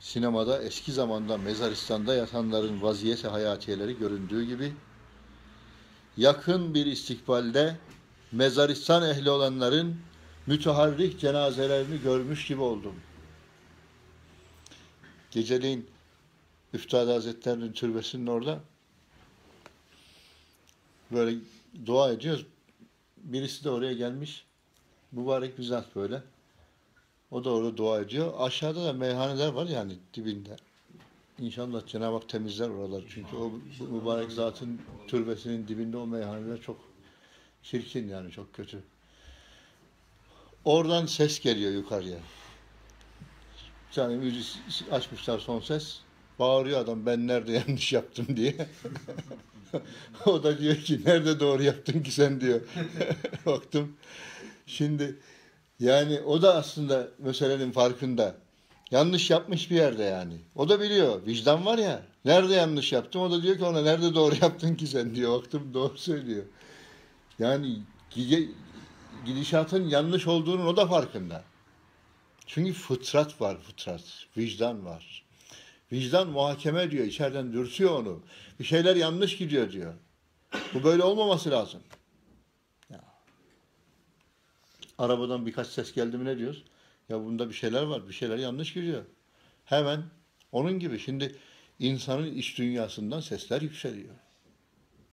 sinemada eski zamanda mezaristan'da yatanların vaziyeti hayatiyeleri göründüğü gibi yakın bir istikbalde mezaristan ehli olanların müteharrik cenazelerini görmüş gibi oldum. Geceliğin Üftade Hazretleri'nin türbesinin orada böyle dua ediyoruz. Birisi de oraya gelmiş. Mübarek bir zat böyle. O da orada dua ediyor. Aşağıda da meyhaneler var yani dibinde. İnşallah Cenab-ı Hak temizler oraları. Çünkü o mübarek zatın türbesinin dibinde o meyhaneler çok çirkin yani çok kötü. Oradan ses geliyor yukarıya. Bir tane açmışlar son ses. Bağırıyor adam ben nerede yanlış yaptım diye. o da diyor ki nerede doğru yaptın ki sen diyor. Baktım. Şimdi yani o da aslında meselenin farkında. Yanlış yapmış bir yerde yani. O da biliyor. Vicdan var ya. Nerede yanlış yaptım? O da diyor ki ona nerede doğru yaptın ki sen diyor. Baktım doğru söylüyor. Yani gidişatın yanlış olduğunun o da farkında. Çünkü fıtrat var fıtrat. Vicdan var. Vicdan muhakeme diyor. içeriden dürtüyor onu. Bir şeyler yanlış gidiyor diyor. Bu böyle olmaması lazım. Ya. Arabadan birkaç ses geldi mi ne diyoruz? Ya bunda bir şeyler var. Bir şeyler yanlış gidiyor. Hemen onun gibi. Şimdi insanın iç dünyasından sesler yükseliyor.